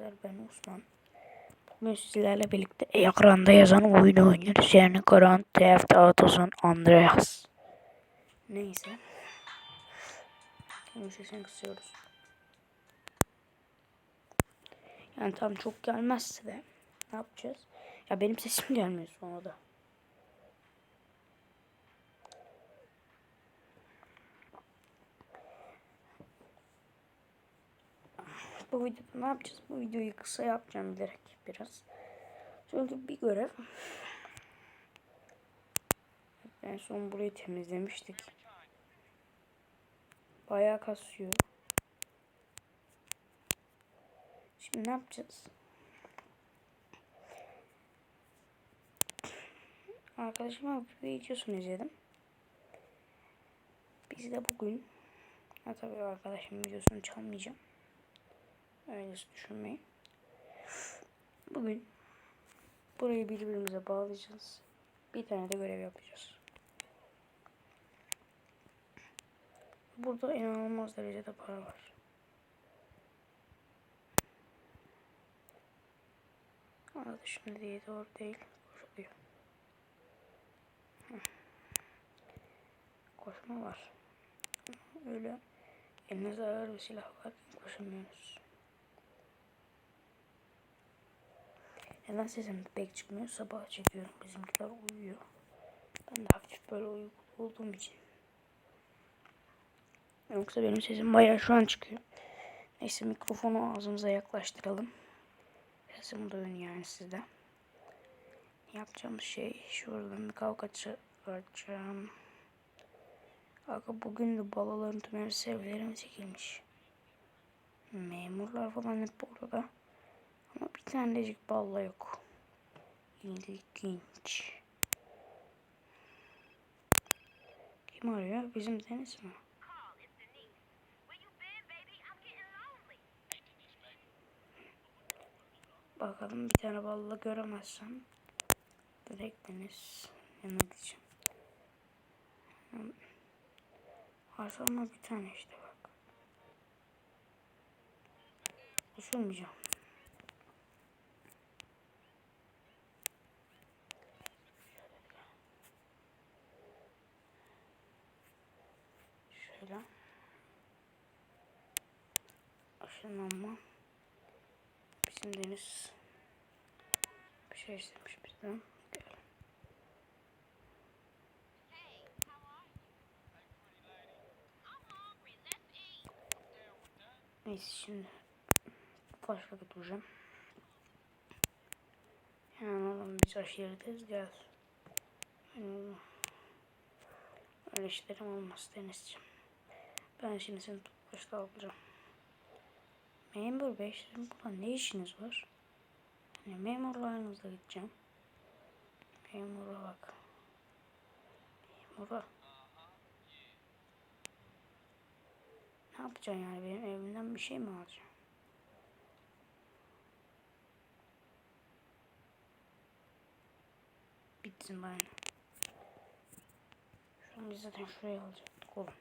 arkadaşlar ben Osman. Bugün sizlerle birlikte ekranda yazan oyunu oynuyoruz. Yani Grand Theft Auto Andreas. Neyse. Şimdi sesini kısıyoruz. Yani tam çok gelmezse de ne yapacağız? Ya benim sesim gelmiyor sonra da. Bu videoda ne yapacağız? Bu videoyu kısa yapacağım bilerek biraz. Çünkü bir görev. En son burayı temizlemiştik. Bayağı kasıyor. Şimdi ne yapacağız? Arkadaşıma bir videosunu izledim. Biz de bugün ha tabii arkadaşımın videosunu çalmayacağım. Öyle düşünmeyin. Bugün burayı birbirimize bağlayacağız. Bir tane de görev yapacağız. Burada inanılmaz derecede para var. Arada şimdi diye doğru değil. Koşuluyor. Koşma var. Öyle elinizde ağır bir silah varken koşamıyorsunuz. Neden sesim pek çıkmıyor? Sabah çekiyorum. Bizimkiler uyuyor. Ben de hafif böyle uykulu olduğum için. Yoksa benim sesim bayağı şu an çıkıyor. Neyse mikrofonu ağzımıza yaklaştıralım. Sesim duyun yani sizde. Yapacağımız şey şuradan bir kavga çıkaracağım. Aga bugün de balaların tüm sevgilerim çekilmiş. Memurlar falan hep orada. Ama bir tanecik balla yok. İlginç. Kim arıyor? Bizim Deniz mi? Bakalım bir tane balla göremezsem direkt Deniz yanına gideceğim. Varsa ama bir tane işte bak. Düşünmeyeceğim. Şöyle. Aşınlanma. Bizim Deniz bir şey istemiş bizden. Gel. Neyse şimdi başka götüreceğim. Yani oğlum biz aşireteyiz gel. Yani, öyle işlerim olmaz Denizciğim. Ben şimdi seni başta alacağım. Memur bey sizin burada ne işiniz var? Hani memurlarınızla gideceğim. Memura bak. Memura. Ne yapacaksın yani benim evimden bir şey mi alacaksın? Bitsin bana. Şu an biz zaten şuraya alacaktık oğlum.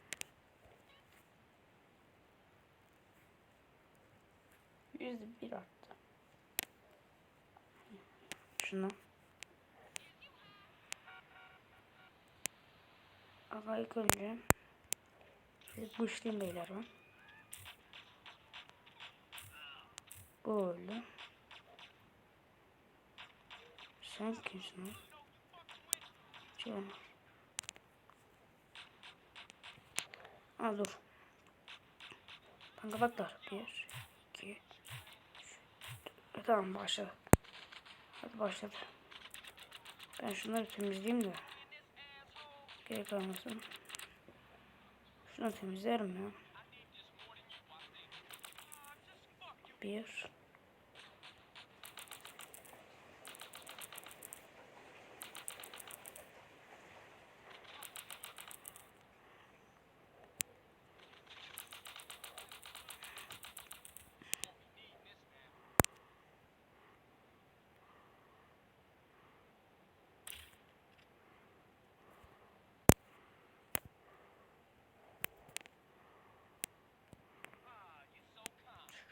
Yüzde bir arttı. Şunu. Ama ilk önce şöyle buşlayayım beyler ben. Böyle. Sen kimsin? Şöyle. Aa dur. Kanka baklar. Bir. Tamam başladı. Hadi başladı. Ben şunları temizleyeyim de. Gerek kalmasın. Şunu temizlerim ya. Bir.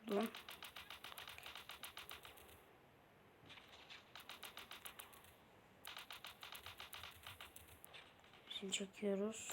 tuttu. Şimdi çekiyoruz.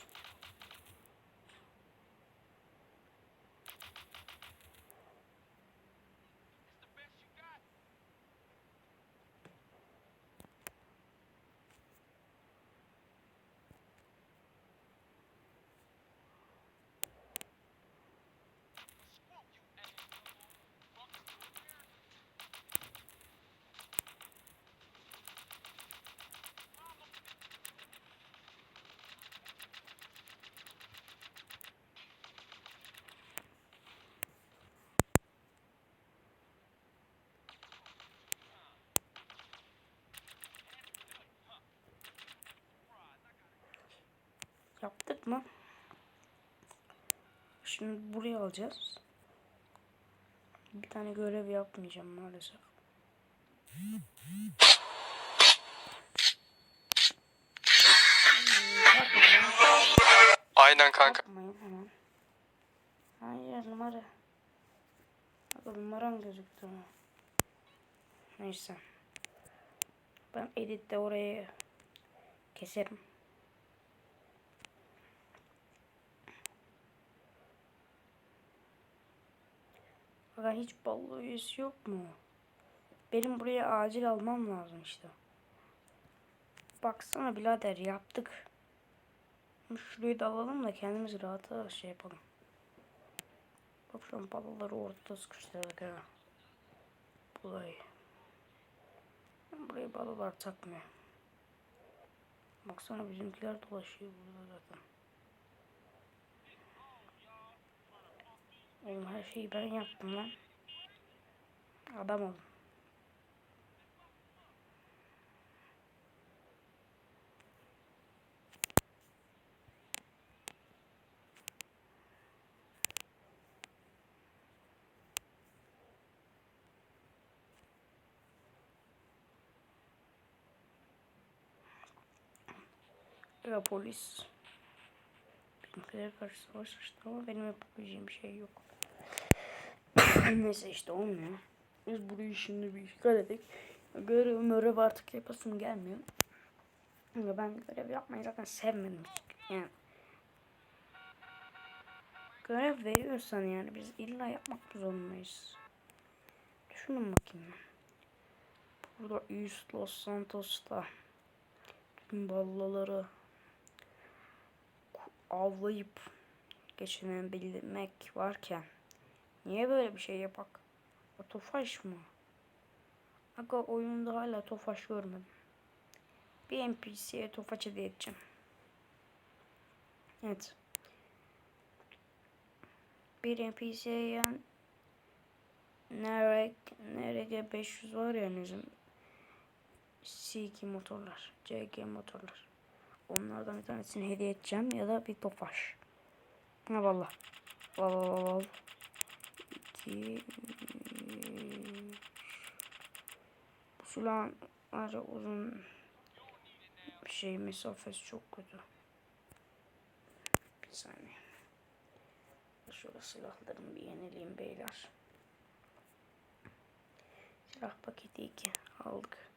Yaptık mı? Şimdi buraya alacağız. Bir tane görev yapmayacağım maalesef. Aynen kanka. Yapmayın hemen. Hayır numara. Bak numaram gözüktü ama. Neyse. Ben editte orayı keserim. Fakat hiç ballı üyesi yok mu? Benim buraya acil almam lazım işte. Baksana birader yaptık. Şurayı da alalım da kendimiz rahat şey yapalım. Bak şu an balaları ortada sıkıştırdık ha. Burayı. Buraya balalar takmıyor. Baksana bizimkiler dolaşıyor burada zaten. Oğlum her şeyi ben yaptım lan. Adam olun. Ya polis. Bizimkilere karşı savaş açtı ama benim yapabileceğim şey yok. Neyse işte olmuyor. Biz burayı şimdi bir işgal edik. Görev mörev artık yapasım gelmiyor. Ya ben görev yapmayı zaten sevmedim. Yani görev veriyorsan yani biz illa yapmak zorundayız. Düşünün bakayım. Burada East Los Santos'ta tüm ballaları avlayıp geçinebilmek varken niye böyle bir şey yapak? O Tofaş mı? Aga oyunda hala Tofaş görmedim. Bir NPC'ye Tofaş hediye edeceğim. Evet. Bir NPC'ye Nerek, Nerege 500 var ya bizim C2 motorlar, CG motorlar. Onlardan bir tanesini hediye edeceğim ya da bir tofaş. Ha valla. Valla valla Bu silahın ayrıca uzun şey mesafesi çok kötü. Bir saniye. Şöyle silahlarımı bir yenileyim beyler. Silah paketi 2 aldık.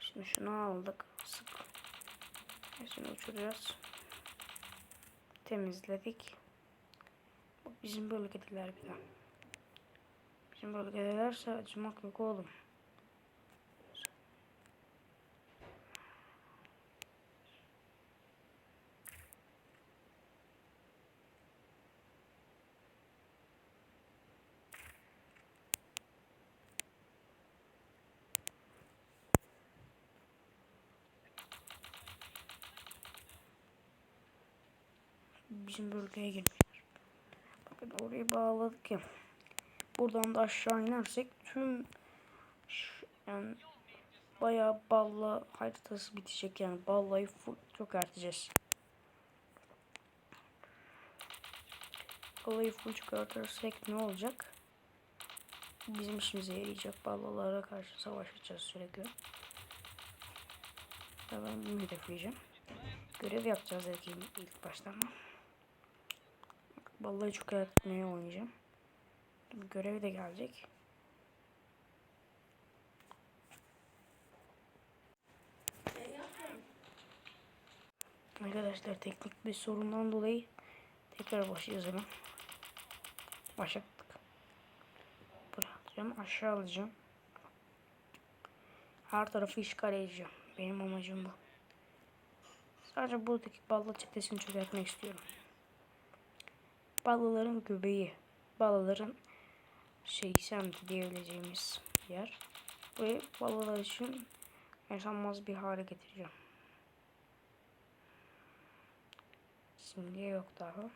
Şimdi şunu aldık. Sık. Hepsini uçuruyoruz. Temizledik. Bizim bölgedeler bir de. Bizim bölgedelerse acımak yok oğlum. bizim bölgeye girmişler. Orayı bağladık ya. Buradan da aşağı inersek tüm yani bayağı balla haritası bitecek yani ballayı full çökerteceğiz. Ballayı full çökertirsek ne olacak? Bizim işimize yarayacak ballalara karşı savaşacağız sürekli. Ben bunu hedefleyeceğim. Görev yapacağız ilk, ilk başta ama. Vallahi çok etmeye oynayacağım. Görev de gelecek. Arkadaşlar teknik bir sorundan dolayı tekrar başlayacağız hemen. Başlattık. Bırakacağım aşağı alacağım. Her tarafı işgal edeceğim. Benim amacım bu. Sadece buradaki balla çetesini çökertmek istiyorum. Ballıların göbeği. Ballıların şey semti diyebileceğimiz yer. Ve ballılar için yaşanmaz bir hale getireceğim. Simge yok daha.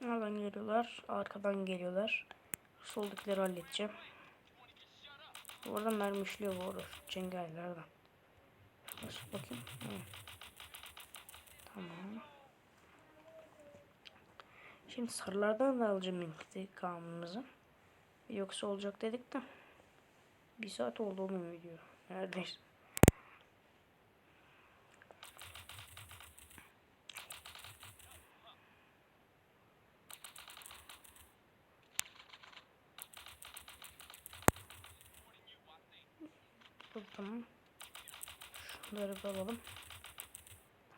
Nereden geliyorlar? Arkadan geliyorlar. Soldakileri halledeceğim. Bu arada mermi işliyor bu arada. şu Cengaverlerden. Nasıl bakayım? Hı. Tamam. Şimdi sarılardan da alacağım intikamımızı. Yoksa olacak dedik de. Bir saat oldu onun video. Neredeyse. Tamam. Şunları bir alalım.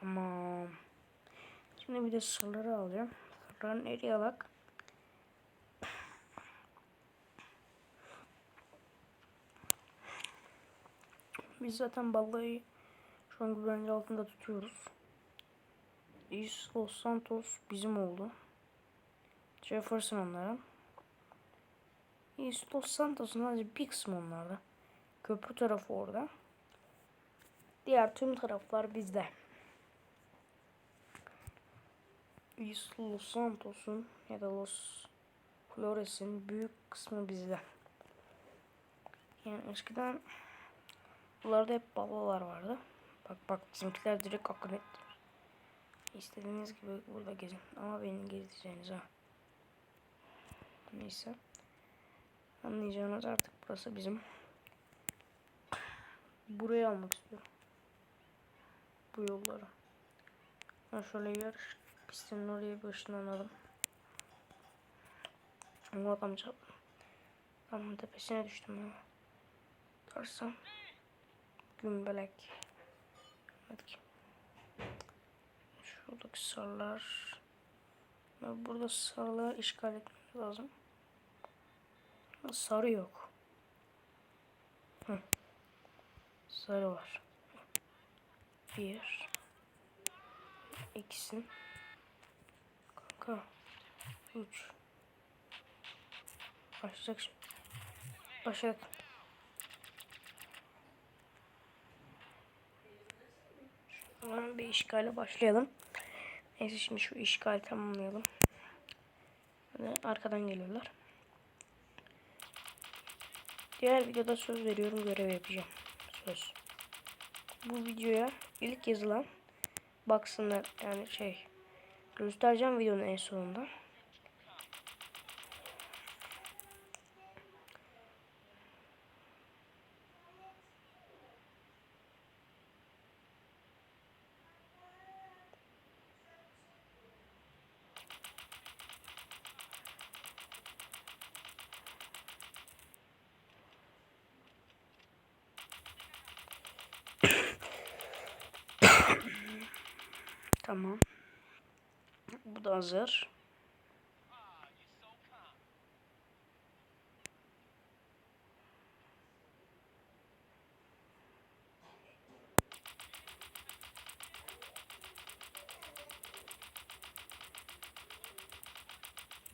Tamam. Şimdi bir de sırları alacağım. Sırların eriği alak. Biz zaten balayı şu an güvence altında tutuyoruz. Is Los Santos bizim oldu. Jefferson onların. Is Los Santos'un sadece bir kısmı onlarda. Köprü tarafı orada. Diğer tüm taraflar bizde. Is Los Santos'un ya da Los Flores'in büyük kısmı bizde. Yani eskiden buralarda hep babalar vardı. Bak bak bizimkiler direkt akın etti. İstediğiniz gibi burada gezin. Ama beni gezeceğiniz ha. Neyse. Anlayacağınız artık burası bizim. Burayı almak istiyorum. Bu yolları. Ben şöyle yarış pistinin oraya bir ışınlanalım. Ama adam çarptı. Tamam tepesine düştüm ya. Tarsam. Gümbelek. Hadi. Şuradaki sarılar. Burada sarılar işgal etmemiz lazım. Sarı yok. Sarı var. Bir. İkisi. Kanka. Üç. Başlayacak şimdi. Başladık. Hemen bir işgale başlayalım. Neyse şimdi şu işgali tamamlayalım. Ve arkadan geliyorlar. Diğer videoda söz veriyorum görev yapacağım. Söz. Bu videoya ilk yazılan baksınlar yani şey göstereceğim videonun en sonunda. Tamam. Bu da hazır.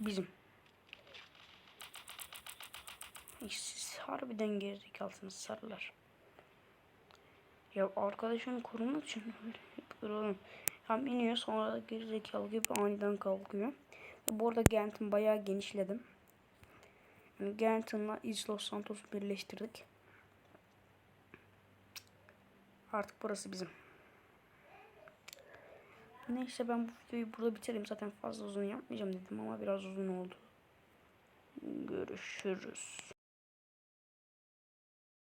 Bizim. Siz harbiden gerizekalısınız sarılar. Ya arkadaşını korumak için öyle oğlum. Hem iniyor sonra da gerizekalı gibi aniden kalkıyor. Bu arada Gent'in bayağı genişledim. Yani Gent'in'la Is Los Santos'u birleştirdik. Artık burası bizim. Neyse ben bu videoyu burada bitireyim. Zaten fazla uzun yapmayacağım dedim ama biraz uzun oldu. Görüşürüz.